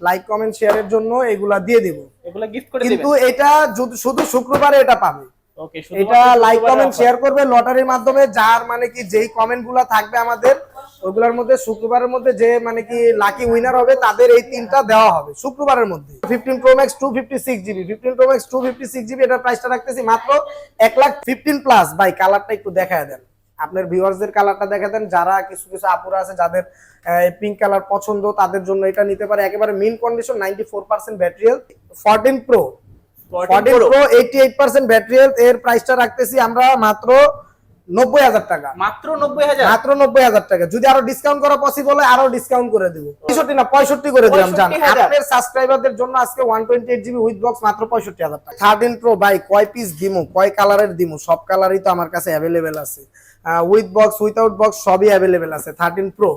Like comment শেয়ারের জন্য এগুলা দিয়ে দিব। এগুলো গিফট করে কিন্তু এটা শুধু শুক্রবারে এটা পাবে। ওকে এটা লাইক কমেন্ট শেয়ার করবে লটারির মাধ্যমে যার মানে কি যেই কমেন্টগুলা থাকবে আমাদের ওইগুলোর মধ্যে শুক্রবারের মধ্যে যে মানে কি লাকি উইনার হবে তাদের এই তিনটা দেওয়া হবে শুক্রবারের মধ্যে। Fifteen pro max two fifty six GB fifteen pro max two fifty six GB এটার প্রাইসটা রাখতেছি মাত্র এক লাখ ফিফটিন প্লাস বাই কালারটা একটু দেখায় দেন। আপনার ভিউয়ার্সদের কালারটা দেখা দেন। যারা কিছু কিছু আপুরা আছে যাদের পিঙ্ক কালার পছন্দ তাদের জন্য এটা নিতে পারে। একেবারে mint condition ninety four percent battery fourteen pro fourteen pro eighty eight percent battery এর প্রাইসটা রাখতেছি আমরা মাত্র নব্বই হাজার টাকা। মাত্র নব্বই হাজার? মাত্র নব্বই হাজার টাকা। যদি আরও ডিসকাউন্ট করা পসিবল হয় আরও ডিসকাউন্ট করে দিব। পঁয়ষট্টি না পঁয়ষট্টি করে দিলাম জান। আপনার সাবস্ক্রাইবারদের জন্য আজকে one twenty eight GB with box মাত্র পঁয়ষট্টি হাজার টাকা। থার্টিন প্রো বাই কয় পিস দিমু কয় কালারের দিমু সব কালারই তো আমার কাছে অ্যাভেলেবেল আছে। উইথ বক্স উইথাউট বক্স সবই অ্যাভেলেবেল আছে থার্টিন প্রো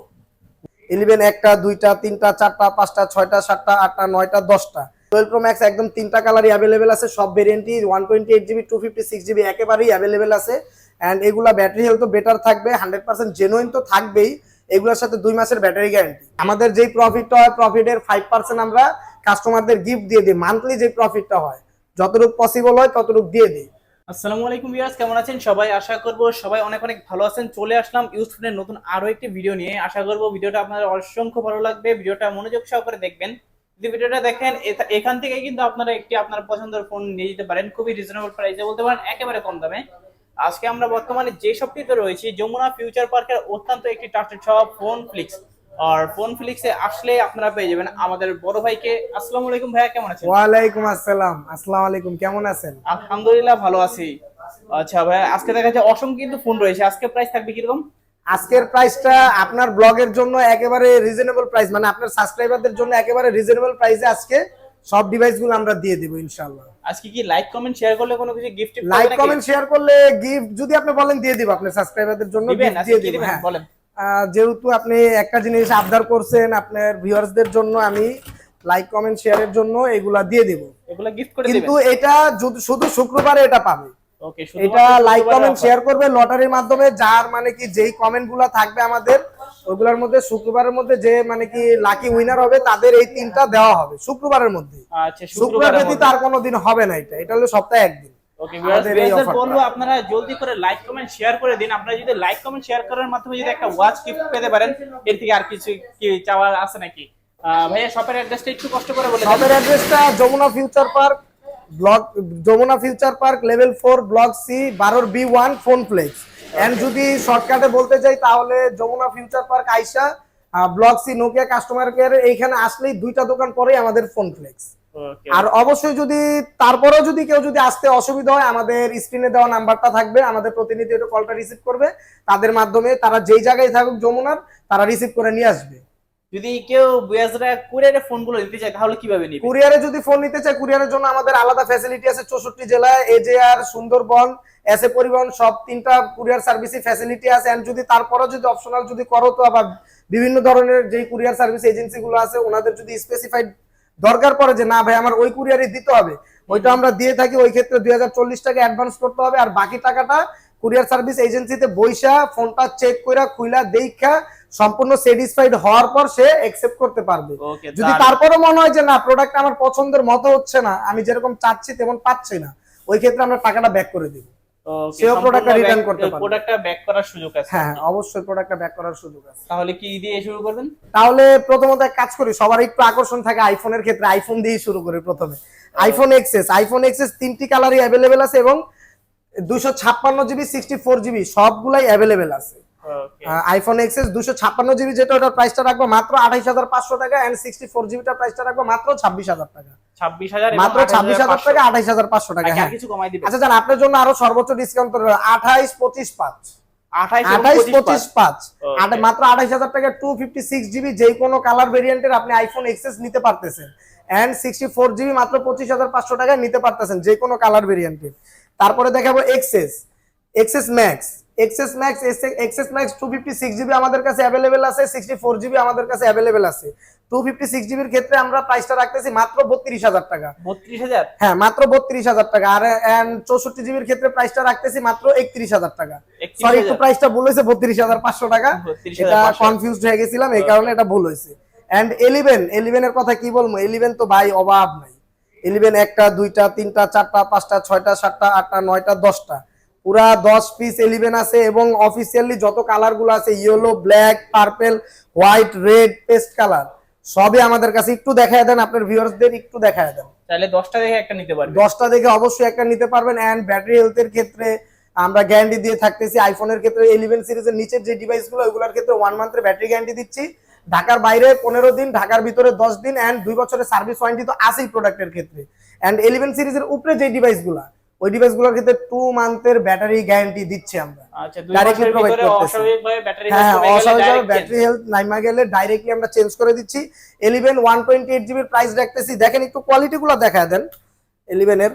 ইলেভেন একটা, দুইটা, তিনটা, চারটা, পাঁচটা, ছয়টা, সাতটা, আটটা, নয়টা, দশটা। টুয়েলভ প্রো ম্যাক্স একদম তিনটা কালারই অ্যাভেলেবেল আছে, সব ভেরিয়েন্টই one twenty eight GB two fifty six GB একেবারেই অ্যাভেলেবেল আছে। অ্যান্ড এগুলা ব্যাটারি হেলথ বেটার থাকবে হান্ড্রেড পার্সেন্ট জেনুইন তো থাকবেই, এগুলোর সাথে দুই মাসের ব্যাটারি গ্যারান্টি আমাদের যেই প্রফিটটা হয় প্রফিটের ফাইভ পার্সেন্ট আমরা কাস্টমারদের গিফট দিয়ে দিই মান্থলি যে প্রফিটটা হয়, যতটুকু পসিবল হয়, ততটুকু দিয়ে দিই। আসসালামু আলাইকুম ভিউয়ার্স, কেমন আছেন? সবাই আশা করব সবাই অনেক অনেক ভালো আছেন। চলে আসলাম ইউজফুলের নতুন আরও একটি ভিডিও নিয়ে। আশা করব ভিডিওটা আপনাদের অসংখ্য ভালো লাগবে। ভিডিওটা মনোযোগ সহকারে দেখবেন। যদি ভিডিওটা দেখেন এখান থেকে কিন্তু আপনারা একটি আপনার পছন্দের ফোন নিয়ে যেতে পারেন। খুবই রিজনেবল প্রাইসে বলতে পারেন, একেবারে কম দামে। আজকে আমরা বর্তমানে যে শপটিতে রয়েছি, যমুনা ফিউচার পার্কের অত্যন্ত একটি ট্রাস্টেড শপ ফোন ফ্লিক্স আর ফোন ফ্লিক্সে আসলে আপনারা পেয়ে যাবেন আমাদের বড় ভাইকে। আসসালামু আলাইকুম ভাইয়া কেমন আছেন? ওয়ালাইকুম আসসালাম। আসসালামু আলাইকুম কেমন আছেন? আলহামদুলিল্লাহ ভালো আছি। আচ্ছা ভাই আজকে দেখা যাচ্ছে অসংখ্য কিন্তু ফোন রয়েছে। আজকে প্রাইস থাকবে কীরকম? আজকের প্রাইসটা আপনার ব্লগের জন্য একেবারে রিজনেবল প্রাইস মানে আপনার সাবস্ক্রাইবারদের জন্য একেবারে রিজনেবল প্রাইসে আজকে সব ডিভাইসগুলো আমরা দিয়ে দিব ইনশাআল্লাহ। আজকে কি লাইক কমেন্ট শেয়ার করলে কোনো কিছু গিফট লাইক কমেন্ট শেয়ার করলে গিফট যদি আপনি বলেন দিয়ে দিব। আপনার সাবস্ক্রাইবারদের জন্য আজকে দিয়ে কি দিব হ্যাঁ। বলেন। যেহেতু আপনি একটা জিনিস আবদার করছেন আপনার ভিউয়ার্সদের জন্য আমি লাইক কমেন্ট শেয়ারের জন্য এগুলা দিয়ে দিব। এগুলো গিফট করে কিন্তু এটা শুধু শুক্রবারে এটা পাবে। ওকে এটা লাইক কমেন্ট শেয়ার করবে লটারির মাধ্যমে যার মানে কি যেই কমেন্টগুলা থাকবে আমাদের ওইগুলোর মধ্যে শুক্রবারের মধ্যে যে মানে কি লাকি উইনার হবে তাদের এই তিনটা দেওয়া হবে শুক্রবারের মধ্যে। আচ্ছা শুক্রবার ব্যতীত আর কোনোদিন হবে না এটা। এটা হলো সপ্তাহে একদিন। বলব আপনারা জলদি করে লাইক কমেন্ট শেয়ার করে দিন। আপনারা যদি লাইক কমেন্ট শেয়ার করার মাধ্যমে যদি একটা ওয়াচ গিফট পেতে পারেন এর থেকে আর কিছু কি চাওয়ার আছে নাকি? ভাইয়া শপের অ্যাড্রেসটা একটু কষ্ট করে বলে শপের অ্যাড্রেসটা Jamuna future park block Jamuna future park level four block C বারোর B one phone flex and যদি শর্টকাটে বলতে চাই তাহলে যমুনা ফিউচার পার্ক আইসা block C Nokia customer care এইখানে আসলেই দুইটা দোকান পরেই আমাদের ফোন ফ্লেক্স আর অবশ্যই যদি তারপরেও যদি কেউ যদি আসতে অসুবিধা হয় আমাদের স্ক্রিনে দেওয়া নাম্বারটা থাকবে আমাদের প্রতিনিধি একটু কলটা রিসিভ করবে। তাদের মাধ্যমে তারা যেই জায়গায় থাকুক যমুনার তারা রিসিভ করে নিয়ে আসবে। যদি কেউ ভিউয়ার্সরা কুরিয়ারে ফোনগুলো নিতে চায় তাহলে কীভাবে নিবে? কুরিয়ারে যদি ফোন নিতে চায় কুরিয়ারের জন্য আমাদের আলাদা ফ্যাসিলিটি আছে চৌষট্টি জেলায় এজেআর সুন্দরবন এস এ পরিবহন সব তিনটা কুরিয়ার সার্ভিসই ফ্যাসিলিটি আছে। এন্ড যদি তারপরও যদি অপশনাল যদি করো তো আবার বিভিন্ন ধরনের যেই কুরিয়ার সার্ভিস এজেন্সি গুলো আছে ওনাদের যদি স্পেসিফাইড দরকার পড়ে যে না ভাই আমার ওই কুরিয়ারই দিতে হবে। ওইটা আমরা দিয়ে থাকি ওই ক্ষেত্রে দুই হাজার চল্লিশ টাকা অ্যাডভান্স করতে হবে। আর বাকি টাকাটা কুরিয়ার সার্ভিস এজেন্সিতে বইসা ফোনটা চেক কইরা খুইলা দেখা সম্পূর্ণ স্যাটিসফাইড হওয়ার পর সে একসেপ্ট করতে পারবে। যদি তারপরে মনে হয় যে না প্রোডাক্ট আমার পছন্দের মতো হচ্ছে না আমি যেরকম চাচ্ছি তেমন পাচ্ছি না ওই ক্ষেত্রে আমরা টাকাটা ব্যাক করে দিব। সেও product রিটার্ন করতে পারবেন প্রোডাক্টটা ব্যাক করার সুযোগ আছে। হ্যাঁ হ্যাঁ, অবশ্যই প্রোডাক্টটা ব্যাক করার সুযোগ আছে। তাহলে কি দিয়ে শুরু করবেন? তাহলে প্রথমত এক কাজ করি সবার একটু আকর্ষণ থাকে আইফোনের ক্ষেত্রে আইফোন দিয়ে শুরু করি প্রথমে। আইফোন এক্সেস আইফোন এক্সএস তিনটি কালারই অ্যাভেলেবেল আছে এবং দুশো ছাপ্পান্ন জিবি সিক্সটি ফোর জিবি সবগুলাই অ্যাভেলেবেল আছে। আইফোন এক্সএস দুশো ছাপ্পান্ন জিবি যেটা ওটার প্রাইসটা রাখব মাত্র আঠাইশ হাজার পাঁচশো টাকা এন্ড সিক্সটি ফোর জিবিটার প্রাইসটা রাখব মাত্র ছাব্বিশ হাজার টাকা। ছাব্বিশ হাজার মাত্র ছাব্বিশ হাজার টাকা আঠাইশ হাজার পাঁচশো টাকা হ্যাঁ। কিছু কমাই দিবে আচ্ছা জান আপনার জন্য আরও সর্বোচ্চ ডিসকাউন্ট আঠাইশ পঁচিশ পাঁচ। আঠাইশ পঁচিশ পাঁচ। মাত্র আঠাইশ হাজার টাকা টু ফিফটি সিক্স জিবি যে কোনো কালার ভেরিয়েন্টের আপনি আইফোন এক্সেস নিতে পারতেছেন। এন্ড সিক্সটি ফোর জিবি মাত্র পঁচিশ হাজার পাঁচশো টাকায় নিতে পারতেছেন যে কোনো কালার ভেরিয়েন্টের তারপরে দেখাবো XS XS max XS max XS max two fifty six GB আমাদের কাছে অ্যাভেলেবেল আছে সিক্সটি ফোর জিবি আমাদের কাছে অ্যাভেলেবেল আছে। টু ফিফটি সিক্স জিবির ক্ষেত্রে আমরা প্রাইসটা রাখতেছি মাত্র বত্রিশ হাজার টাকা। বত্রিশ হাজার? হ্যাঁ মাত্র বত্রিশ হাজার টাকা। আর চৌষট্টি জিবির ক্ষেত্রে প্রাইসটা রাখতেছি মাত্র একত্রিশ হাজার টাকা। সরি একটু প্রাইসটা ভুল হয়েছে বত্রিশ হাজার পাঁচশো টাকা। 32,500 এটা কনফিউজড হয়ে গেছিলাম এই কারণে এটা ভুল হয়েছে। অ্যান্ড এলিভেন এলিভেনের কথা কি বলব? এলিভেন তো ভাই অভাব নাই। এলিভেন একটা দুইটা তিনটা চারটা পাঁচটা ছয়টা সাতটা আটটা নয়টা দশটা। পুরা দশ পিস এলিভেন আছে এবং অফিসিয়ালি যত কালারগুলো আছে yellow black purple white red paste colour সবই আমাদের কাছে একটু দেখায় দেন আপনার ভিউয়ার্সদের একটু দেখায় দেন। তাহলে দশটা দেখে একটা নিতে পারবে দশটা দেখে অবশ্যই একটা নিতে পারবেন অ্যান্ড ব্যাটারি হেলথের ক্ষেত্রে আমরা গ্যারান্টি দিয়ে থাকতেছি আইফোনের ক্ষেত্রে ইলেভেন সিরিজের নিচের যে ডিভাইসগুলো ওইগুলোর ক্ষেত্রে ওয়ান মান্থের ব্যাটারি গ্যারান্টি দিচ্ছি। ঢাকার বাইরে পনেরো দিন ঢাকার ভিতরে দশ দিন অ্যান্ড দুই বছরের সার্ভিস ওয়ারেন্টি তো আছেই প্রোডাক্টের ক্ষেত্রে। অ্যান্ড ইলেভেন সিরিজের উপরে যে ডিভাইসগুলা ওই ডিভাইসগুলোর ক্ষেত্রে টু মান্থের ব্যাটারি গ্যারান্টি দিচ্ছি আমরা। আচ্ছা দুই Directly মাসের ভিতরে অস্বাভাবিকভাবে ব্যাটারি হ্যাঁ হেলথ নাইমা গেলে ডাইরেক্টলি আমরা চেঞ্জ করে দিচ্ছি। এলিভেন ওয়ান টোয়েন্টি এইট জিবির প্রাইস দেখতেছি দেখেন একটু কোয়ালিটি গুলো দেখা দেন। এলিভেনের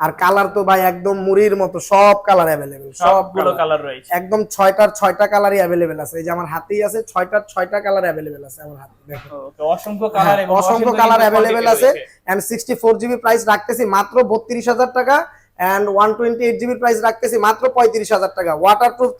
আর কালার তো ভাই একদম মুড়ির মতো সব কালার অ্যাভেলেবেল সব সবগুলো কালার। রয়েছে। একদম ছয়টার ছয়টা কালারই অ্যাভেলেবেল আছে। এই যে আমার হাতেই আছে ছয়টার ছয়টা কালার অ্যাভেলেবেল আছে আমার হাতে দেখো। অসংখ্য কালার হ্যাঁ, অসংখ্য কালার অ্যাভেলেবেল আছে। M and sixty four GB price রাখতেছি মাত্র বত্রিশ হাজার টাকা। And one twenty eight GB price রাখতেছি মাত্র পঁয়ত্রিশ হাজার টাকা। Waterproof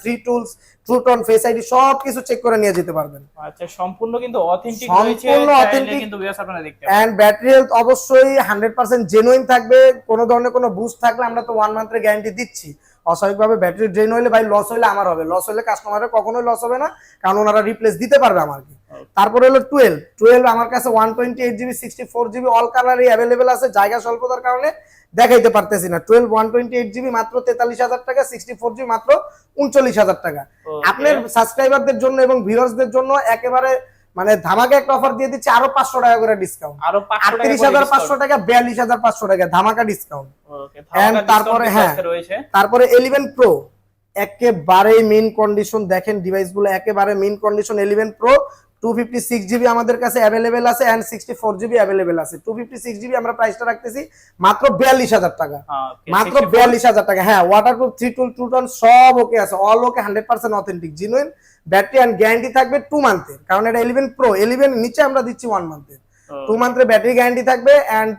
three tools true tone face ID সব কিছু চেক করে নিয়ে যেতে পারবেন। আচ্ছা সম্পূর্ণ কিন্তু অথেন্টিক সম্পূর্ণ রয়েছে চাইলে authentic। কিন্তু ভিউয়ার্স আপনারা দেখতে পারেন। এন্ড ব্যাটারি হেলথ অবশ্যই হান্ড্রেড পার্সেন্ট জেনুইন থাকবে। কোনো ধরনের কোনো বুস্ট থাকলে আমরা তো ওয়ান মান্থের গ্যারান্টি দিচ্ছি। অস্বাভাবিকভাবে ব্যাটারি ড্রেন হলে ভাই লস হলে আমার হবে। লস হলে কাস্টমারের কখনোই লস হবে না কারণ ওনারা রিপ্লেস দিতে পারবে আমাকে। তারপরে হলো টুয়েলভ টুয়েলভ আমার কাছে one twenty eight GB sixty four GB all কালারই অ্যাভেলেবেল আছে। জায়গা স্বল্পতার কারণে দেখাইতে পারতেছি না। Twelve one twenty eight GB মাত্র তেতাল্লিশ হাজার টাকা সিক্সটি ফোর জিবি মাত্র উনচল্লিশ হাজার টাকা। আপনার সাবস্ক্রাইবারদের জন্য এবং ভিউয়ার্সদের জন্য একেবারে মানে ধামাকা একটা অফার দিয়ে দিচ্ছে আরও পাঁচশো টাকা করে ডিসকাউন্ট আরও 500 আটত্রিশ হাজার পাঁচশো টাকা বিয়াল্লিশ হাজার পাঁচশো টাকা ধামাকা ডিসকাউন্ট তারপরে, হ্যাঁ। তারপরে ইলেভেন প্রো একেবারে মেইন কন্ডিশন দেখেন ডিভাইসগুলো একেবারে mint condition eleven pro two fifty six GB আমাদের কাছে অ্যাভেলেবেল আছে and sixty four GB available আছে। টু ফিফটি সিক্স জিবি আমরা প্রাইসটা রাখতেছি মাত্র বিয়াল্লিশ হাজার টাকা। মাত্র 64 বিয়াল্লিশ হাজার টাকা। হ্যাঁ waterproof three tool two ton সব ওকে আছে। All okay hundred percent authentic genuine battery and guarantee থাকবে টু মান্থের কারণ এটা ইলেভেন প্রো ইলেভেন নিচে আমরা দিচ্ছি ওয়ান মান্থের টু মান্থের ব্যাটারি গ্যারান্টি থাকবে অ্যান্ড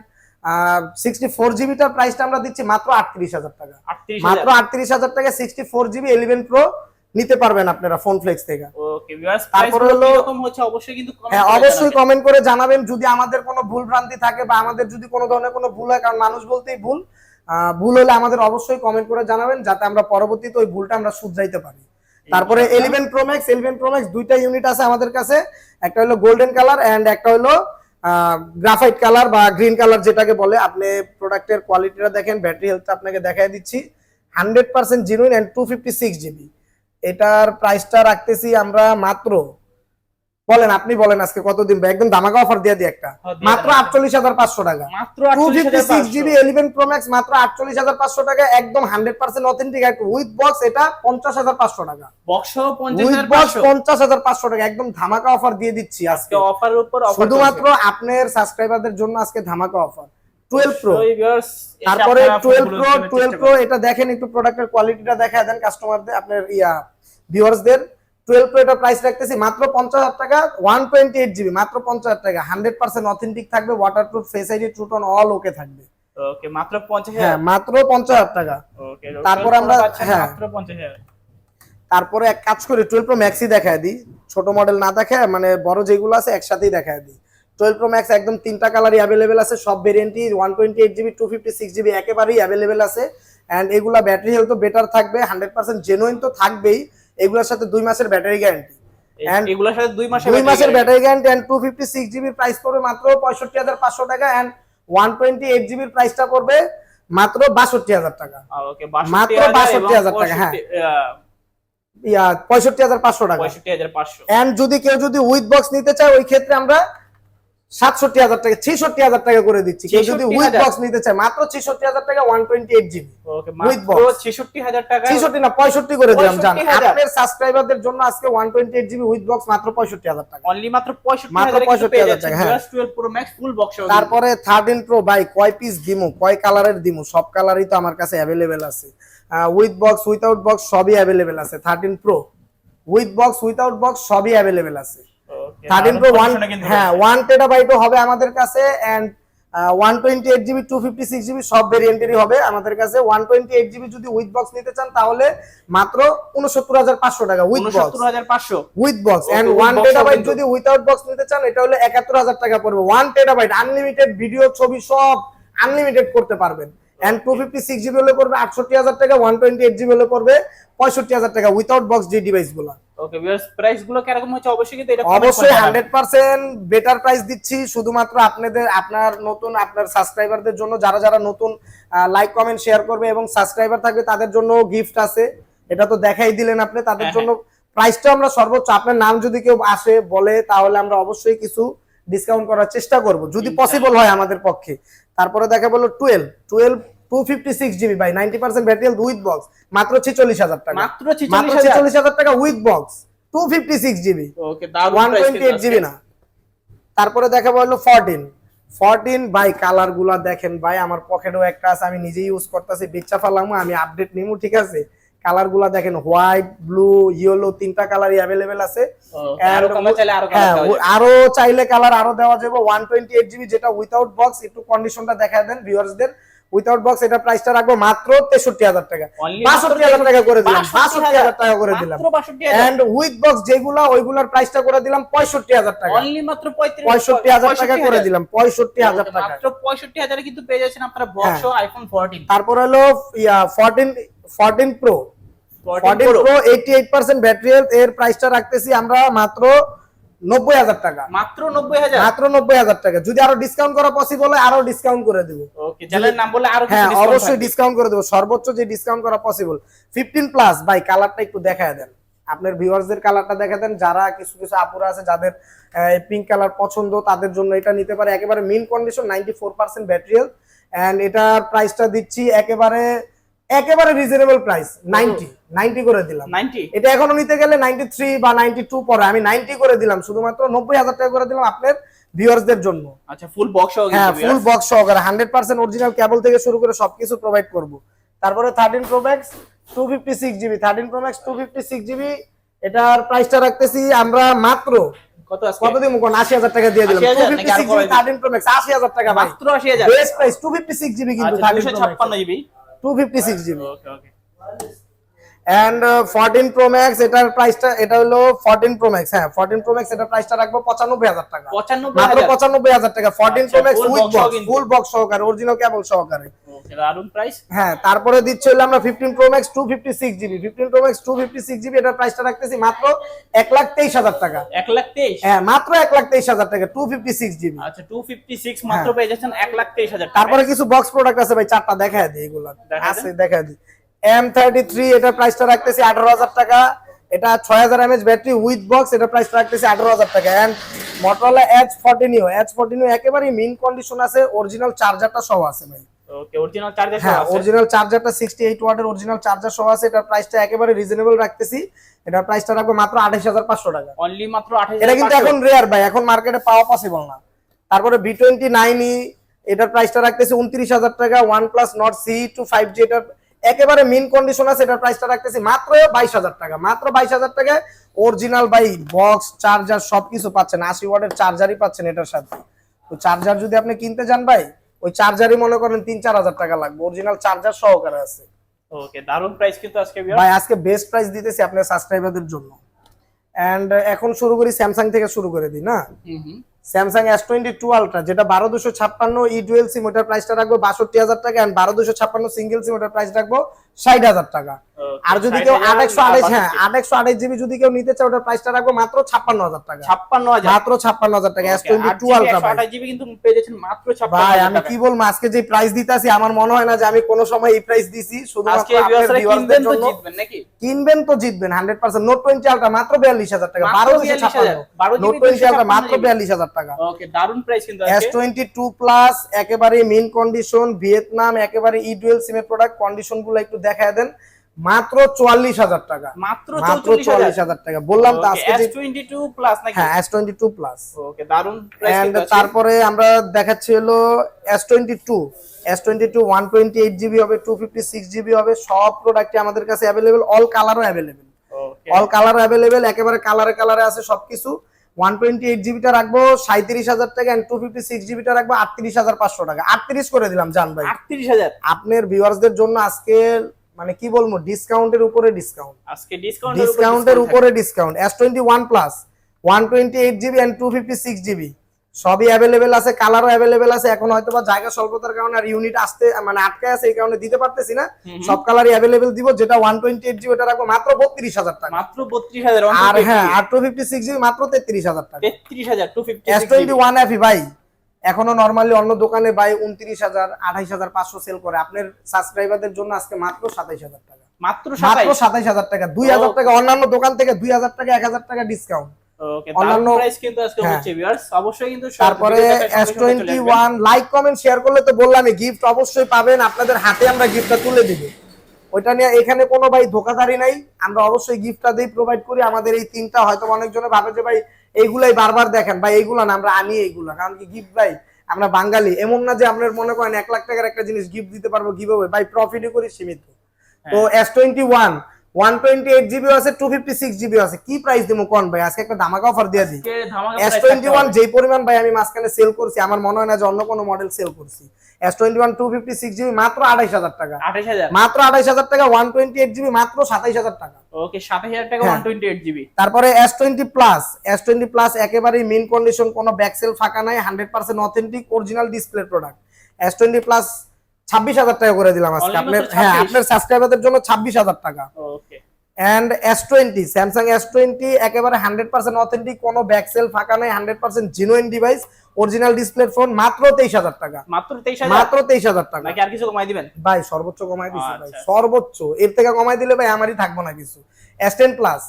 সিক্সটি ফোর জিবিটার প্রাইসটা আমরা দিচ্ছি মাত্র আটত্রিশ হাজার টাকা। 38 মাত্র আটত্রিশ হাজার টাকা sixty four GB eleven pro নিতে পারবেন আপনারা ফোন ফ্লেক্স থেকে। ওকে ভিউয়ার্স তারপরে তারপরে হলো- হলো এরকম হচ্ছে অবশ্যই কিন্তু হ্যাঁ অবশ্যই কমেন্ট করে জানাবেন যদি আমাদের কোনো ভুল ভ্রান্তি থাকে বা আমাদের যদি কোনো ধরনের কোনো ভুল হয় কারণ মানুষ বলতেই ভুল ভুল হলে আমাদের অবশ্যই কমেন্ট করে জানাবেন যাতে আমরা পরবর্তীতে ওই ভুলটা আমরা শুধরাইতে পারি। তারপরে। Eleven pro max eleven pro max দুইটা ইউনিট আছে আমাদের কাছে। একটা হলো গোল্ডেন কালার অ্যান্ড একটা হলো গ্রাফাইট কালার বা গ্রিন কালার যেটাকে বলে। আপনি প্রোডাক্টের কোয়ালিটিটা দেখেন ব্যাটারি হেলথটা আপনাকে দেখাই দিচ্ছি। Hundred percent genuine and two fifty six GB এটার প্রাইসটা রাখতেছি আমরা মাত্র বলেন আপনি বলেন আজকে কতদিন একদম ধামাকা অফার দিয়ে দিই একটা। হ্যাঁ, মাত্র। আটচল্লিশ হাজার পাঁচশো টাকা। মাত্র two fifty six 48500 GB eleven pro max মাত্র আটচল্লিশ হাজার পাঁচশো টাকা একদম hundred percent authentic with box এটা পঞ্চাশ হাজার পাঁচশো টাকা। উইথ বক্স 50500 পঞ্চাশ হাজার পাঁচশো। টাকা একদম ধামাকা অফার দিয়ে দিচ্ছি আজকে। অফারের উপর অফার শুধুমাত্র আপনার সাবস্ক্রাইবারদের জন্য আজকে ধামাকা অফার টুয়েলভ প্রো ভিউয়ার্স তারপরে টুয়েলভ প্রো টুয়েলভ প্রো এটা দেখেন একটু প্রোডাক্টের কোয়ালিটিটা দেন কাস্টমারদের আপনার ইয়া ভিউয়ার্সদের টুয়েলভ প্রো এটা প্রাইস রাখতেছি মাত্র পঞ্চাশ হাজার টাকা ওয়ান টোয়েন্টি এইট জিবি মাত্র পঞ্চাশ হাজার টাকা। হান্ড্রেড পার্সেন্ট অথেন্টিক থাকবে ফেস আইডি অল ওকে থাকবে। ওকে মাত্র 50000 হ্যাঁ মাত্র পঞ্চাশ হাজার টাকা। ওকে তারপর আমরা- হ্যাঁ। মাত্র 50000 তারপরে এক কাজ করি টুয়েলভ প্রো ম্যাক্সই দেখায় দিই। ছোট মডেল না দেখায় মানে বড় যেগুলো আছে একসাথেই দেখায় দিই। টুয়েলভ প্রো ম্যাক্স একদম তিনটা কালারই অ্যাভেলেবেল আছে। সব ভেরিয়েন্টই one twenty eight GB two fifty six GB একেবারেই অ্যাভেলেবেল আছে। অ্যান্ড এগুলা ব্যাটারি হেলথ তো বেটার থাকবে হান্ড্রেড পার্সেন্ট জেনুইন তো থাকবেই। এগুলোর সাথে দুই মাসের ব্যাটারি গ্যারান্টি এগুলোর সাথে দুই মাসের দুই মাসের battery guarantee and two fifty six GB price পড়বে মাত্র পঁয়ষট্টি হাজার পাঁচশো টাকা অ্যান্ড ওয়ান টোয়েন্টি এইট জিবির প্রাইসটা পড়বে মাত্র বাষট্টি হাজার টাকা। মাত্র 62,000 টাকা, হ্যাঁ। ইয়া পঁয়ষট্টি হাজার পাঁচশো টাকা। 65500 এন্ড যদি কেউ যদি উইথ বক্স নিতে চায় ওই ক্ষেত্রে আমরা সাতষট্টি হাজার টাকা ছেষট্টি হাজার টাকা করে দিচ্ছি। কেউ যদি উইথ বক্স নিতে চায় মাত্র ছেষট্টি হাজার টাকা one twenty eight GB With মাত্র box। 66000 টাকা। ছেষট্টি না পঁয়ষট্টি করে দিলাম জান। আপনার সাবস্ক্রাইবারদের জন্য আজকে one twenty eight GB with box মাত্র পঁয়ষট্টি হাজার টাকা। অনলি মাত্র 65000 মাত্র টাকা 65,000 টাকা, হ্যাঁ। প্রো ম্যাক্স ফুল বক্স তারপরে থার্টিন প্রো বাই কয় পিস দিমু? কয় কালারের দিমু? সব কালারই তো আমার কাছে অ্যাভেলেবেল আছে। উইথ বক্স উইথাউট বক্স সবই অ্যাভেলেবেল আছে thirteen pro with box without box সবই অ্যাভেলেবেল আছে। থার্টিন প্রো ওয়ান হ্যাঁ ওয়ান হবে আমাদের কাছে and one twenty eight GB two fifty six GB সব ভেরিয়েন্টেরই হবে। আমাদের কাছে ওয়ান টোয়েন্টি এইট জিবি যদি উইথ বক্স নিতে চান তাহলে মাত্র উনসত্তর হাজার পাঁচশো টাকা উইথ বক্স হাজার পাঁচশো। উইথ বক্স ওয়ান যদি উইথাউট বক্স নিতে চান এটা হলো একাত্তর হাজার টাকা পড়বে। ওয়ান টেরাবাইট আনলিমিটেড ভিডিও ছবি সব আনলিমিটেড করতে পারবেন। And two fifty six GB হলে পড়বে আটষট্টি হাজার টাকা ওয়ান টোয়েন্টি এইট জিবি হলে পড়বে পঁয়ষট্টি হাজার টাকা উইথাউট বক্স যে ডিভাইসগুলো। ওকে ভিউয়ার্স প্রাইসগুলো কীরকম হচ্ছে অবশ্যই কিন্তু এটা অবশ্যই করে জানাবেন। হান্ড্রেড পার্সেন্ট বেটার প্রাইস দিচ্ছি শুধুমাত্র আপনাদের আপনার নতুন আপনার সাবস্ক্রাইবারদের জন্য যারা যারা নতুন লাইক কমেন্ট শেয়ার করবে এবং সাবস্ক্রাইবার থাকবে তাদের জন্য গিফট আছে। এটা তো দেখাই দিলেন আপনি তাদের হ্যাঁ, জন্য প্রাইসটা আমরা সর্বোচ্চ আপনার নাম যদি কেউ আসে বলে তাহলে আমরা অবশ্যই কিছু ডিসকাউন্ট করার চেষ্টা করব যদি পসিবল হয় আমাদের পক্ষে। তারপরে দেখা বলো twelve twelve two fifty six GB by ninety percent battery with box মাত্র ছেচল্লিশ হাজার টাকা। মাত্র ছিচল্লিশ হাজার। টাকা with box two fifty six GB one twenty eight GB না। তারপরে দেখাবো হলো ফোরটিন ফোরটিন বাই কালারগুলা দেখেন ভাই আমার পকেটেও একটা আছে আমি নিজেই ইউজ করতেছি বিচ্চা ফালামু আমি আপডেট নিমু ঠিক আছে? কালারগুলা দেখেন হোয়াইট ব্লু ইয়েলো তিনটা কালারই অ্যাভেলেবেল আছে। হ্যাঁ আরও চাইলে কালার আরও দেওয়া যাবে। ওয়ান টোয়েন্টি এইট জিবি যেটা উইথাউট বক্স একটু কন্ডিশনটা দেখা দেন ভিউয়ার্সদের উইথাউট বক্স এটা প্রাইসটা রাখব মাত্র তেষট্টি হাজার টাকা। বাষট্টি হাজার টাকা করে দিলাম বাষট্টি হাজার টাকা করে দিলাম। মাত্র 62,000 এন্ড উইথ বক্স যেগুলা ওইগুলার প্রাইসটা করে দিলাম পঁয়ষট্টি হাজার টাকা। অনলি মাত্র 35 পঁয়ষট্টি হাজার টাকা করে দিলাম পঁয়ষট্টি হাজার টাকা। মাত্র 65 এ কিন্তু পেয়ে যাচ্ছেন আপনারা বক্স। আইফোন 14 তারপর হলো yeah fourteen fourteen pro 14 fourteen pro eighty eight percent battery এর প্রাইসটা রাখতেছি আমরা মাত্র নব্বই হাজার টাকা। মাত্র 90000 মাত্র নব্বই হাজার টাকা। যদি আরও ডিসকাউন্ট করা পসিবল হয় আরও ডিসকাউন্ট করে দিব। ওকে নাম বলে আরও হ্যাঁ অবশ্যই ডিসকাউন্ট করে দেবো। সর্বোচ্চ যে ডিসকাউন্ট করা পসিবল ফিফটিন প্লাস ভাই কালারটা একটু দেখায় দেন। আপনার ভিউয়ার্সদের কালারটা দেখা দেন। যারা কিছু কিছু আপুরা আছে যাদের পিঙ্ক কালার পছন্দ তাদের জন্য এটা নিতে পারে। একেবারে mint condition ninety four percent battery and এটার প্রাইসটা দিচ্ছি একেবারে একেবারে রিজনেবল প্রাইস নাইনটি নাইনটি করে দিলাম। 90 এটা এখনও নিতে গেলে নাইনটি থ্রি বা নাইনটি টু পরে আমি নাইনটি করে দিলাম শুধুমাত্র নব্বই হাজার টাকা করে দিলাম আপনার ভিউয়ার্সদের জন্য। আচ্ছা ফুল বক্স সহ হ্যাঁ ফুল বক্স সহকারে হান্ড্রেড পার্সেন্ট অরিজিনাল কেবল থেকে শুরু করে সবকিছু প্রোভাইড করব। তারপরে thirteen pro max two fifty six GB thirteen pro max two fifty six GB এটার প্রাইসটা রাখতেছি আমরা মাত্র কত কত দিন কোন আশি হাজার টাকা দিয়ে দিলাম। 80,000 টু নাকি ফিফটি আরও সিক্স কমাই জিবি থার্টিন প্রো ম্যাক্স আশি হাজার টাকা ভাই। মাত্র 80000 best price two fifty six GB কিন্তু আচ্ছা thirteen pro 256 GB two fifty six GB okay okay and fourteen pro max এটার প্রাইসটা এটা হলো ফোরটিন প্রো ম্যাক্স হ্যাঁ ফোরটিন প্রো ম্যাক্স এটার প্রাইসটা রাখব পঁচানব্বই হাজার টাকা। মাত্র পঁচানব্বই হাজার টাকা fourteen pro max with box full box সহকারে অরিজিনাল কেবল সহকারে। হ্যাঁ তারপরে দিচ্ছে হলো আমরা fifteen pro max two fifty six GB fifteen pro max two fifty six GB এটার প্রাইসটা রাখতেছি মাত্র এক লাখ তেইশ হাজার টাকা। 1 লাখ 23 হ্যাঁ মাত্র এক লাখ তেইশ হাজার টাকা টু ফিফটি সিক্স জিবি আচ্ছা 256 মাত্র হ্যাঁ। পেয়ে যাচ্ছেন 1 লাখ 23000 টাকা তারপরে কিছু বক্স প্রোডাক্ট আছে ভাই চারটা দেখা দিই এগুলো। আছে দেখায় দিই। এম থার্টি থ্রি এটার প্রাইসটা রাখতেছি আঠারো হাজার টাকা। এটা ছয় হাজার এমএচ ব্যাটারি উইথ বক্স এটা প্রাইসটা রাখতেছি আঠারো হাজার টাকা। And Motorola edge forty neo edge forty neo একেবারে মিন কন্ডিশন আছে অরিজিনাল চার্জারটা সহ আছে ভাই। ওকে অরিজিনাল চার্জার সহ হ্যাঁ আছে? অরিজিনাল চার্জারটা সিক্সটি এইট ওয়াটের অরিজিনাল চার্জার সহ আছে এটার প্রাইসটা একেবারে রিজনেবল রাখতেছি। এটার প্রাইসটা রাখব মাত্র আঠাশ হাজার পাঁচশো টাকা। অনলি মাত্র 28500 এটা কিন্তু এখন রেয়ার ভাই এখন মার্কেটে পাওয়া পসিবল না। তারপরে বি টোয়েন্টি নাইন এটার প্রাইসটা রাখতেছি উনত্রিশ হাজার টাকা one plus Nord C two five G এটার একেবারে মিন কন্ডিশন আছে এটার প্রাইসটা রাখতেছি মাত্র বাইশ হাজার টাকা। মাত্র বাইশ হাজার টাকায় অরিজিনাল বাই বক্স চার্জার সবকিছু পাচ্ছেন। আশি ওয়াটের চার্জারই পাচ্ছেন এটার সাথে। তো চার্জার যদি আপনি কিনতে যান ভাই ওই চার্জারই মনে করেন তিন চার হাজার টাকা লাগবে। অরিজিনাল চার্জার সহকারে আছে। ওকে দারুণ প্রাইস কিন্তু আজকে ভাই আজকে বেস্ট প্রাইস দিতেছি আপনার সাবস্ক্রাইবারদের জন্য। এন্ড এখন শুরু করি স্যামসাং থেকে শুরু করে দিই না? হুম হুম। Samsung S twenty two ultra যেটা বারো দুশো ছাপ্পান্ন ই ডুয়েল সিম ওটার প্রাইসটা রাখব বাষট্টি হাজার টাকা এন্ড বারো দুশো ছাপ্পান্ন সিঙ্গেল সিম ওটার প্রাইস রাখব ষাট হাজার টাকা। আর যদি কেউ আট একশো আঠাশ হ্যাঁ। আট একশো জিবি যদি কেউ নিতে চায় ওটার প্রাইসটা রাখব মাত্র ছাপ্পান্ন হাজার টাকা। 56000 মাত্র ছাপ্পান্ন হাজার টাকা S twenty two ultra 128 GB কিন্তু পেয়ে যাচ্ছেন মাত্র ভাই আমি কি বলব আজকে যে প্রাইস দিতেছি আমার মনে হয় না যে আমি কোনো সময় এই প্রাইস দিছি শুধুমাত্র আজকে ভিউয়ারদের কিনবেন তো জন্য। জিতবেন কিনবেন তো জিতবেন hundred percent note twenty ultra মাত্র বিয়াল্লিশ হাজার টাকা বারো দুশো ছাপ্পান্ন। নোট টোয়েন্টি আলট্রা মাত্র বিয়াল্লিশ হাজার টাকা। ওকে দারুণ প্রাইস কিন্তু এস টোয়েন্টি টু প্লাস একেবারে মিন কন্ডিশন ভিয়েতনাম একেবারে ই ডুয়েল সিমের প্রোডাক্ট কন্ডিশনগুলো একটু দেখায় দেন মাত্র চুয়াল্লিশ হাজার টাকা। মাত্র মাত্র চুয়াল্লিশ হাজার টাকা। বললাম তো আজকে প্লাস হ্যাঁ S twenty two plus okay দারুণ। তারপরে আমরা দেখাচ্ছি হলো S twenty two S twenty two one twenty eight GB হবে টু ফিফটি সিক্স জিবি হবে সব প্রোডাক্টই আমাদের কাছে অ্যাভেলেবেল অল কালারও অ্যাভেলেবেল অল কালার অ্যাভেলেবেল একেবারে কালারে কালারে আছে সবকিছু। ওয়ান টোয়েন্টি এইট জিবিটা রাখব সাঁত্রিশ হাজার টাকা অ্যান্ড টু ফিফটি সিক্স জিবিটা রাখব আটত্রিশ হাজার পাঁচশো টাকা। আটত্রিশ করে দিলাম জান ভাই। আটত্রিশ হাজার? আপনার ভিউয়ার্সদের জন্য আজকে মানে কি বলব ডিসকাউন্টের উপরে ডিসকাউন্ট আজকে ডিসকাউন্টের উপরে discount S twenty one plus one twenty eight GB and two fifty six GB সবই অ্যাভেলেবেল আছে কালারও অ্যাভেলেবেল আছে। এখন হয়তো বা জায়গা স্বল্পতার কারণে আর ইউনিট আসতে মানে আটকে আছে এই কারণে দিতে পারতেছি না। সব কালারই অ্যাভেলেবেল দিব যেটা ওয়ান টোয়েন্টি এইট জিবি ওটা রাখব মাত্র বত্রিশ হাজার টাকা। মাত্র বত্রিশ হাজার আর হ্যাঁ আর টু ফিফটি সিক্স জিবি মাত্র তেত্রিশ হাজার টাকা। তেত্রিশ হাজার two fifty S twenty one FE ভাই এখনও নর্মালি অন্য দোকানে ভাই উনত্রিশ হাজার আঠাইশ হাজার পাঁচশো সেল করে। আপনার সাবস্ক্রাইবারদের জন্য আজকে মাত্র সাতাইশ হাজার টাকা। মাত্র মাত্র সাতাইশ। হাজার টাকা দুই হাজার টাকা অন্যান্য দোকান থেকে দুই হাজার টাকা এক হাজার টাকা ডিসকাউন্ট অন্যান্য- দারুণ প্রাইস কিন্তু আজকে হ্যাঁ। হচ্ছে ভিউয়ার্স অবশ্যই কিন্তু তারপরে ভিডিও দেখার এস সঙ্গে সঙ্গে চলে টোয়েন্টি আসবেন। ওয়ান লাইক কমেন্ট শেয়ার করলে তো বললামই গিফট অবশ্যই পাবেন আপনাদের হাতে আমরা গিফটটা তুলে দিব। ওইটা নিয়ে এখানে কোনো ভাই ধোকাধারি নাই আমরা অবশ্যই গিফটটা দিয়ে প্রোভাইড করি। আমাদের এই তিনটা হয়তো অনেকজনে ভাবে যে ভাই এইগুলাই বারবার দেখেন। ভাই এইগুলা না আমরা আনি এইগুলা। কারণ কি গিফট ভাই আমরা বাঙালি। এমন না যে আপনার মনে করেন এক লাখ টাকার একটা জিনিস গিফট দিতে পারব গিভ ভাই প্রফিটই করি সীমিত। তো S twenty one one twenty eight GB আছে টু ফিফটি সিক্স জিবি আছে। কি প্রাইস দিব কোন ভাই? আজকে একটা ধামাকা অফার দিয়ে দিই। এস টোয়েন্টি ওয়ান যেই পরিমাণ ভাই আমি মাঝখানে সেল করছি আমার মনে হয় না যে অন্য কোনো মডেল সেল করছি। S twenty one two fifty six GB মাত্র আঠাইশ হাজার টাকা। মাত্র আঠাইশ হাজার টাকা ওয়ান টোয়েন্টি এইট জিবি মাত্র সাতাইশ হাজার টাকা। ওকে সাতাশ হাজার টাকা হ্যাঁ। ওয়ান টোয়েন্টি এইট জিবি তারপরে S twenty plus S twenty plus একেবারেই মিন কন্ডিশন কোনো ব্যাকসেল ফাঁকা নাই hundred percent authentic original display product S twenty plus ছাব্বিশ হাজার টাকা করে দিলাম আজকে। আপনার হ্যাঁ আপনার সাবস্ক্রাইবারদের জন্য ছাব্বিশ হাজার টাকা। And S twenty Samsung S twenty একেবারে হান্ড্রেড পার্সেন্ট অথেন্টিক কোনো ব্যাকসেল ফাঁকা নেই hundred percent genuine device original display phone মাত্র তেইশ হাজার টাকা। মাত্র তেইশ মাত্র তেইশ হাজার টাকা। আর কিছু কমাই দিবেন? ভাই সর্বোচ্চ কমাই দিছি ভাই। সর্বোচ্চ। এর থেকে কমাই দিলে ভাই আমারই থাকব না কিছু। এস টেন প্লাস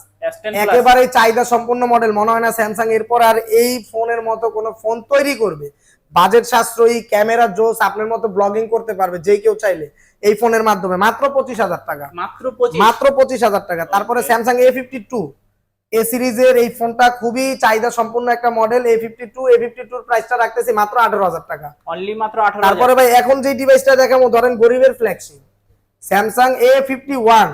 একেবারে চাহিদা সম্পন্ন মডেল মনে হয় না স্যামসাং এরপর আর এই ফোনের মতো কোনো ফোন তৈরি করবে। বাজেট সাশ্রয়ী ক্যামেরা জোস আপনার মতো ব্লগিং করতে পারবে যে কেউ চাইলে এই ফোনের মাধ্যমে। মাত্র পঁচিশ হাজার টাকা। মাত্র পঁচিশ? মাত্র পঁচিশ হাজার টাকা। তারপরে Samsung A fifty two A সিরিজের এই ফোনটা খুবই চাহিদা সম্পূর্ণ একটা model A fifty two A fifty টুর প্রাইসটা রাখতেছি মাত্র আঠারো হাজার টাকা। অনলি মাত্র আঠারো তারপরে ভাই এখন যে ডিভাইসটা দেখাবো ধরেন গরিবের flagship Samsung A fifty one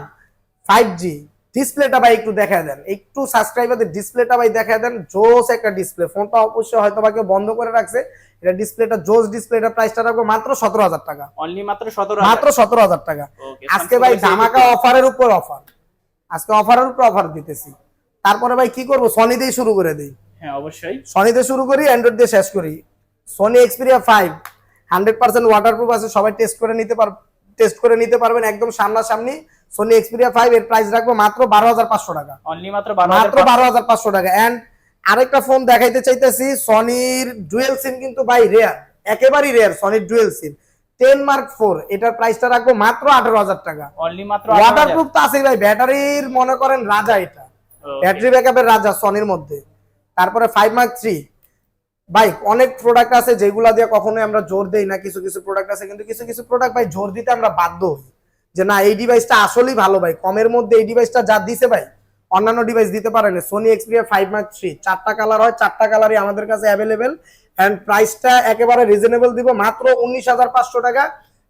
five G ডিসপ্লেটা ভাই একটু দেখা দেন। একটু সাবস্ক্রাইবারদের ডিসপ্লেটা ভাই দেখা দেন। জোস একটা ডিসপ্লে ফোনটা অবশ্যই হয়তো বা কেউ বন্ধ করে রাখছে। এটা ডিসপ্লেটা জোস ডিসপ্লেটা প্রাইসটা রাখব মাত্র সতেরো হাজার টাকা। অনলি মাত্র সতেরো মাত্র সতেরো হাজার টাকা। আজকে ভাই ধামাকা অফারের উপর অফার আজকে অফারের উপর অফার দিতেছি। তারপরে ভাই কি করব? সনি দিয়ে শুরু করে দিই। হ্যাঁ অবশ্যই। সনি দিয়ে শুরু করি অ্যান্ড্রয়েড দিয়ে শেষ করি। Sony Xperia five hundred percent waterproof আছে। সবাই টেস্ট করে নিতে পার টেস্ট করে নিতে পারবেন একদম সামনাসামনি। সনি এক্সপিরিয়া ফাইভ এর প্রাইস রাখব মাত্র বারো হাজার পাঁচশো টাকা। অনলি মাত্র বারো মাত্র বারো হাজার পাঁচশো টাকা। অ্যান্ড আরেকটা ফোন দেখাইতে চাইতেছি সনির ডুয়েল সিম কিন্তু ভাই রেয়ার একেবারেই rare সনির dual SIM ten mark four এটার প্রাইসটা রাখব মাত্র আঠারো হাজার টাকা। অনলি মাত্র ওয়াটারপ্রুফ তো আছে ভাই ব্যাটারির মনে করেন রাজা এটা। ব্যাটারি ব্যাকআপের রাজা সনির মধ্যে। তারপরে ফাইভ মার্ক থ্রি ভাই অনেক প্রোডাক্ট আছে যেগুলা দিয়ে কখনোই আমরা জোর দেই না কিছু কিছু প্রোডাক্ট আছে কিন্তু কিছু কিছু প্রোডাক্ট ভাই জোর দিতে আমরা বাধ্য হই। যে না এই ডিভাইসটা আসলেই ভালো ভাই। কমের মধ্যে এই ডিভাইসটা যা দিছে ভাই অন্যান্য ডিভাইস দিতে পারে না। Sony Xperia five mark three চারটা কালার হয় চারটা কালারই আমাদের কাছে অ্যাভেলেবেল অ্যান্ড প্রাইসটা একেবারে রিজনেবল দিব মাত্র উনিশ হাজার পাঁচশো টাকা।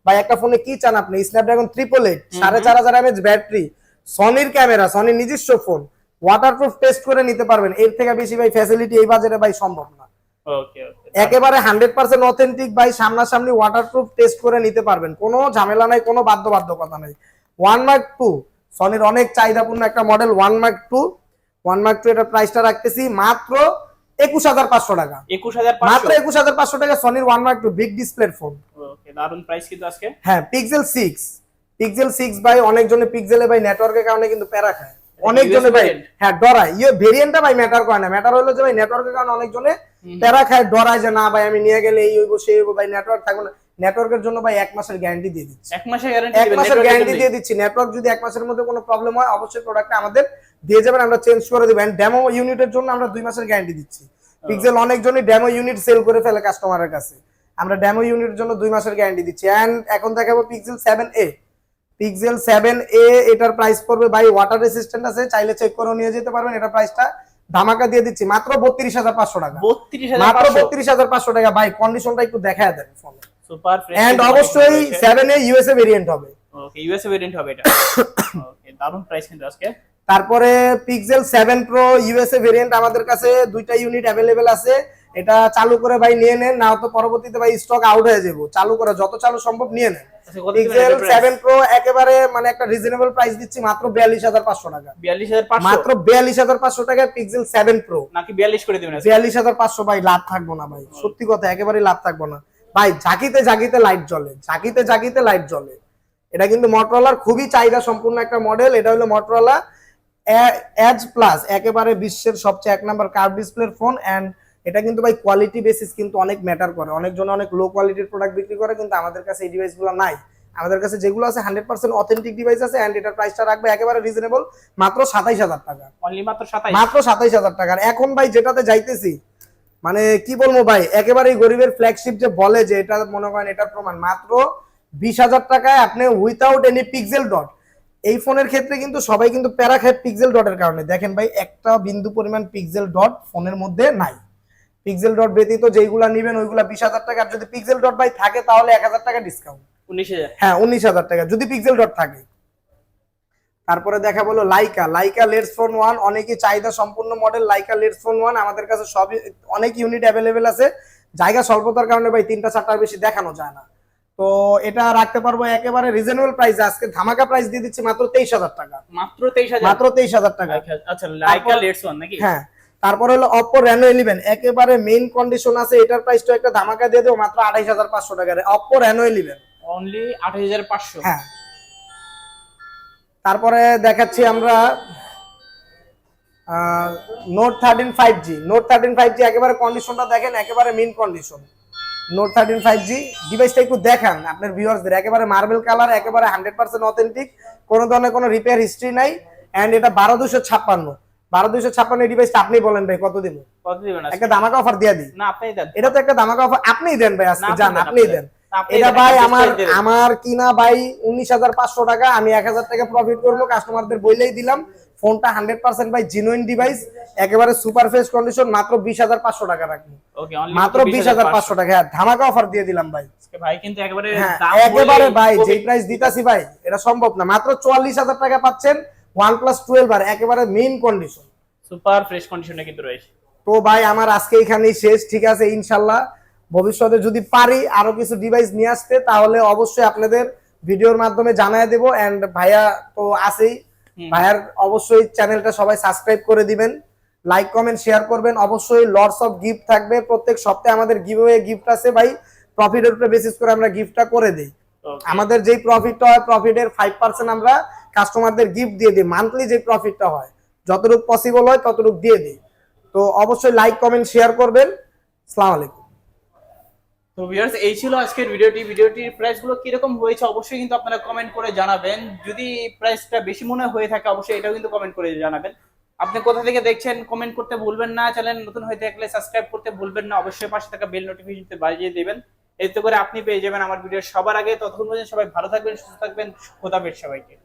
ভাই একটা ফোনে কি চান আপনি? স্ন্যাপড্রাগন ট্রিপল এইট সাড়ে চার হাজার এমএচ ব্যাটারি সনির ক্যামেরা সনির নিজস্ব ফোন ওয়াটারপ্রুফ টেস্ট করে নিতে পারবেন। এর থেকে বেশি ভাই ফ্যাসিলিটি এই বাজারে ভাই সম্ভব না। একেবারে হান্ড্রেড পার্সেন্ট অথেন্টিক ভাই সামনাসামনি ওয়াটারপ্রুফ টেস্ট করে নিতে পারবেন। কোনো ঝামেলা নাই কোনো বাধ্য বাধ্যকতা নাই। ওয়ান মার্ক টু সনির অনেক চাহিদাপূর্ণ একটা model one mark two one mark two এটার প্রাইসটা রাখতেছি মাত্র একুশ হাজার পাঁচশো টাকা। একুশ হাজার মাত্র একুশ হাজার পাঁচশো টাকা সনির ওয়ান মার্ক টু বিগ ডিসপ্লের ফোন দারুণ প্রাইস কিন্তু আজকে। হ্যাঁ পিক্সেল সিক্স পিক্সেল সিক্স ভাই অনেকজনে পিক্সেলে ভাই নেটওয়ার্কের কারণে কিন্তু প্যারা খায়। অনেকজনে ভাই হ্যাঁ ডরায়। ইয়ে ভেরিয়েন্টটা ভাই ম্যাটার করে না। ম্যাটার হলো যে ভাই নেটওয়ার্কের কারণে অনেকজনে প্যারা খায় ডরায় যে না ভাই আমি নিয়ে গেলে এই হইব সেই হইব ভাই নেটওয়ার্ক থাকবে না। নেটওয়ার্কের জন্য ভাই এক মাসের গ্যারান্টি দিয়ে দিচ্ছি। এক মাসের গ্যারান্টি এক মাসের গ্যারান্টি দিয়ে দিচ্ছি। নেটওয়ার্ক যদি এক মাসের মধ্যে কোনো প্রবলেম হয় অবশ্যই প্রোডাক্টটা আমাদের দিয়ে যাবেন আমরা চেঞ্জ করে দেবেন ডেমো ইউনিটের জন্য আমরা দুই মাসের গ্যারান্টি দিচ্ছি। পিক্সেল অনেকজনই ডেমো ইউনিট সেল করে ফেলে কাস্টমারের কাছে। আমরা ডেমো ইউনিটের জন্য দুই মাসের গ্যারান্টি দিচ্ছি। এন্ড এখন দেখাবো Pixel seven A Pixel seven A এটার প্রাইস পড়বে ভাই ওয়াটার রেসিস্ট্যান্ট আছে চাইলে চেক করে নিয়ে যেতে পারবেন এটার প্রাইসটা ধামাকা দিয়ে দিচ্ছি মাত্র বত্রিশ হাজার পাঁচশো টাকা। মাত্র বত্রিশ হাজার পাঁচশো টাকা। ভাই কন্ডিশনটা একটু দেখায় দেন ফোনে সুপার এন্ড অবশ্যই সেভেন এ ইউএসএ ভেরিয়েন্ট হবে। ওকে ইউএসএ ভেরিয়েন্ট হবে এটা। ওকে দারুণ প্রাইস কিন্তু আজকে। তারপরে Pixel seven pro USA variant আমাদের কাছে দুইটা ইউনিট অ্যাভেলেবেল আছে। এটা চালু করে ভাই নিয়ে নেন না তো পরবর্তীতে ভাই স্টক আউট হয়ে যাব। চালু করে যত চালু সম্ভব নিয়ে নেন। পিক্সেল সেভেন প্রো একেবারে মানে একটা রিজনেবল প্রাইস দিচ্ছি মাত্র বিয়াল্লিশ হাজার পাঁচশো টাকা। বিয়াল্লিশ হাজার পাঁচশো? মাত্র বিয়াল্লিশ হাজার পাঁচশো টাকায় পিক্সেল সেভেন প্রো নাকি বিয়াল্লিশ করে দেবেন আজকে? বিয়াল্লিশ হাজার পাঁচশো ভাই লাভ থাকব না ভাই। সত্যি কথা একেবারেই লাভ থাকব না। ভাই ঝাঁকিতে ঝাঁকিতে লাইট জ্বলে ঝাঁকিতে ঝাঁকিতে লাইট জ্বলে। এটা কিন্তু মটোরোলার খুবই চাহিদা সম্পূর্ণ একটা মডেল এটা হলো মটোরোলা এজ প্লাস একেবারে বিশ্বের সবচেয়ে এক নাম্বার কার্ভ ডিসপ্লের ফোন এন্ড এটা কিন্তু ভাই কোয়ালিটি বেসিস কিন্তু অনেক ম্যাটার করে। অনেকজন অনেক লো কোয়ালিটির প্রোডাক্ট বিক্রি করে কিন্তু আমাদের কাছে এই ডিভাইসগুলো নাই। আমাদের কাছে যেগুলো আছে হান্ড্রেড পার্সেন্ট অথেন্টিক ডিভাইস আছে এন্ড এটার প্রাইসটা রাখবে একেবারে রিজনেবল মাত্র সাতাইশ হাজার টাকা। অনলি মাত্র সাতাইশ। মাত্র সাতাইশ হাজার টাকার এখন ভাই যেটাতে যাইতেছি মানে কি বলব ভাই একেবারেই গরিবের ফ্ল্যাগশিপ যে বলে যে এটা মনে করেন এটার প্রমাণ মাত্র বিশ হাজার টাকায় আপনি উইথাউট এনি পিক্সেল ডট এই ফোনের ক্ষেত্রে কিন্তু সবাই কিন্তু প্যারা খায় পিক্সেল ডটের কারণে। দেখেন ভাই একটা বিন্দু পরিমাণ পিক্সেল ডট ফোনের মধ্যে নাই। পিক্সেল ডট ব্যতীত যেইগুলা নিবেন ওইগুলা বিশ হাজার টাকা। আর যদি পিক্সেল ডট ভাই থাকে তাহলে এক হাজার টাকা ডিসকাউন্ট উনিশ হাজার। হ্যাঁ উনিশ হাজার টাকা। যদি পিক্সেল ডট থাকে। তারপরে দেখা বলো Laika Laika let's phone one অনেকই চাহিদা সম্পূর্ণ model Laika let's phone one আমাদের কাছে সবই অনেক ইউনিট অ্যাভেলেবেল আছে। জায়গা স্বল্পতার কারণে ভাই তিনটা চারটার বেশি দেখানো যায় না। তো এটা রাখতে পারব একেবারে রিজনেবল প্রাইস আজকে ধামাকা প্রাইস দিয়ে দিচ্ছি মাত্র তেইশ হাজার টাকা। মাত্র তেইশ হাজার। মাত্র তেইশ হাজার টাকা। আচ্ছা লাইকা লেটস ওয়ান নাকি? হ্যাঁ। তারপর হলো অপো রেনো ইলেভেন একেবারে মেইন কন্ডিশন আছে এটার প্রাইসটা একটা ধামাকা দিয়ে দেবো মাত্র আঠাইশ হাজার পাঁচশো টাকার অপো রেনো ইলেভেন অনলি আঠাইশ হাজার পাঁচশো। হ্যাঁ। তারপরে দেখাচ্ছি আমরা note thirteen five G note thirteen five G একেবারে কন্ডিশনটা দেখেন একেবারে mint condition note thirteen five G ডিভাইসটা একটু দেখান আপনার ভিউয়ার্সদের একেবারে মার্বেল কালার একেবারে হান্ড্রেড পার্সেন্ট অথেন্টিক কোনো ধরনের কোনো রিপেয়ার হিস্ট্রি নাই অ্যান্ড এটা বারো দুশো ছাপ্পান্ন। বারো দুশো ছাপ্পান্ন ডিভাইসটা আপনি বলেন ভাই কত দিব? কত দিবেন একটা দামাকা অফার দিয়ে দিই। না আপনি দেন। এটা তো একটা দামাকা অফার আপনিই দেন ভাই আজকে আপনি যান আপনিই দেন। দেন। এটা ভাই আমার কিনা ভাই উনিশ হাজার পাঁচশো টাকা আমি এক হাজার টাকা প্রফিট করব কাস্টমারদের বইলেই দিলাম। ফোনটা হান্ড্রেড পার্সেন্ট ভাই জিনুইন ডিভাইস একেবারে সুপার কন্ডিশন মাত্র বিশ হাজার পাঁচশো টাকা রাখব। মাত্র বিশ হাজার পাঁচশো টাকা। হ্যাঁ ধামাকা অফার দিয়ে দিলাম ভাই। ভাই কিন্তু একেবারে হ্যাঁ একেবারে ভাই প্রাইস দিতাছি ভাই এটা সম্ভব না। মাত্র চুয়াল্লিশ হাজার টাকা পাচ্ছেন প্লাস টুয়েলভ আর একেবারে মেইন কন্ডিশন সুপার ফ্রেশ কন্ডিশনে কিন্তু রয়েছে। তো ভাই আমার আজকে এখানেই শেষ ঠিক আছে? ইনশাল্লাহ ভবিষ্যতে যদি পারি আরও কিছু ডিভাইস নিয়ে আসতে তাহলে অবশ্যই আপনাদের ভিডিওর মাধ্যমে জানায় দেবো। এন্ড ভাইয়া তো আছেই। ভাইয়ার অবশ্যই চ্যানেলটা সবাই সাবস্ক্রাইব করে দিবেন। লাইক কমেন্ট শেয়ার করবেন। অবশ্যই লটস অফ গিফট থাকবে। প্রত্যেক সপ্তাহে আমাদের গিভওয়ে গিফট আছে ভাই। প্রফিটের উপরে বেসিস করে আমরা গিফটটা করে দিই। আমাদের যেই প্রফিটটা হয় প্রফিটের ফাইভ পার্সেন্ট আমরা কাস্টমারদের গিফট দিয়ে দিই মান্থলি যে প্রফিটটা হয়, যতটুকু পসিবল হয় ততটুকু দিয়ে দিই। তো অবশ্যই লাইক কমেন্ট শেয়ার করবেন। সালাম আলাইকুম। তো ভিউয়ার্স এই ছিল আজকের ভিডিওটি। ভিডিওটির প্রাইসগুলো কীরকম হয়েছে অবশ্যই কিন্তু আপনারা কমেন্ট করে জানাবেন। যদি প্রাইসটা বেশি মনে হয়ে থাকে, অবশ্যই এটাও কিন্তু কমেন্ট করে জানাবেন। আপনি কোথা থেকে দেখছেন কমেন্ট করতে ভুলবেন না। চ্যানেল নতুন হয়ে থাকলে সাবস্ক্রাইব করতে ভুলবেন না। অবশ্যই পাশে থাকা বেল নোটিফিকেশন বাজিয়ে দিবেন। এতে করে আপনি পেয়ে যাবেন আমার ভিডিও সবার আগে। ততক্ষণ পর্যন্ত সবাই ভালো থাকবেন, সুস্থ থাকবেন। খোদাবের সবাইকে।